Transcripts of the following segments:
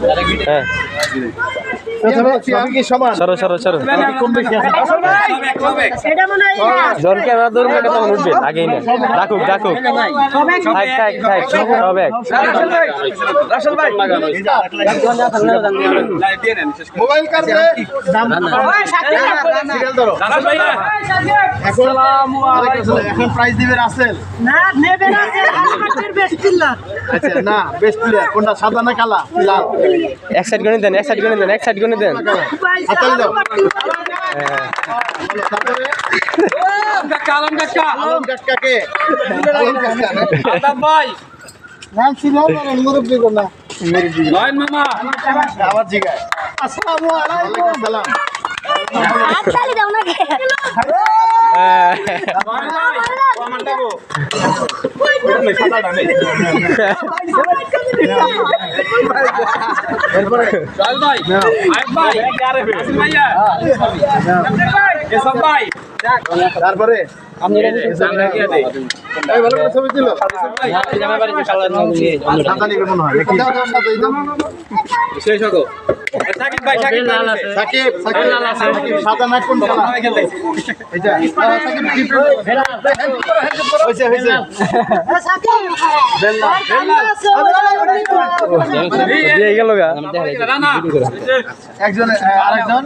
হ্যাঁ। সরো সরো সরো কম বেশি আছে এটা মনে হয় জন ক্যামেরা ধরুন এটা তখন উঠবে আগেই না ডাকুক ডাকুক থাক থাক থাক সব এক মোবাইল কাটবে এখন এখন প্রাইজ দিবে রাসেল না নেবে না যে হাসপাতালের বেশ চিল্লা আচ্ছা না বেস্ট প্লেয়ার কোনটা সাদা না কালা লাল এক সাইড গণে দেন এক সাইড গণে দেন এক সাইড গণে দেন হ্যাঁ। আমার জিগায় আসসালামু আলাইকুম সালাম হাততালি দাও না তারপরে শেষ হতো সাকিব ভাই সাকিব ভাই। সাকিব সাকিব। সাকিব সাদা না কোন কালা এটা সাকিব কি হইছে হইছে বেল্লা দিয়ে গেল গা। একজন আরেকজন?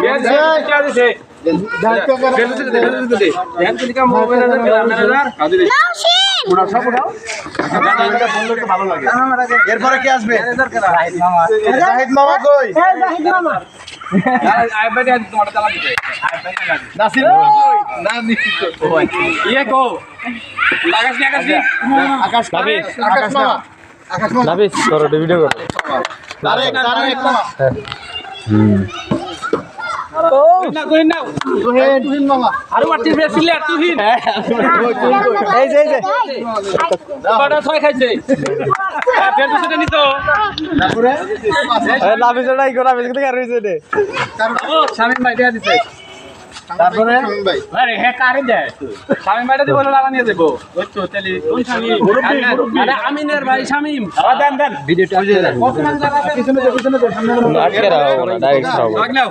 ম্যানেজার এরপরে কে আসবে মামা কই ইয়ে নি আকাশ মামা আকাশ মামা হ্যাঁ তারপরে আরে হে কারে দেয় শামিম ভাইটা দিব লাগা নিয়ে দেবো তো তাহলে কোন শামিম আরে আমিনের ভাই শামিম আ দেন দেন ভিডিওটা পিছনে পিছনে সামনে লাগলাও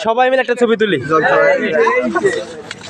সবাই মিলে একটা ছবি তুলি।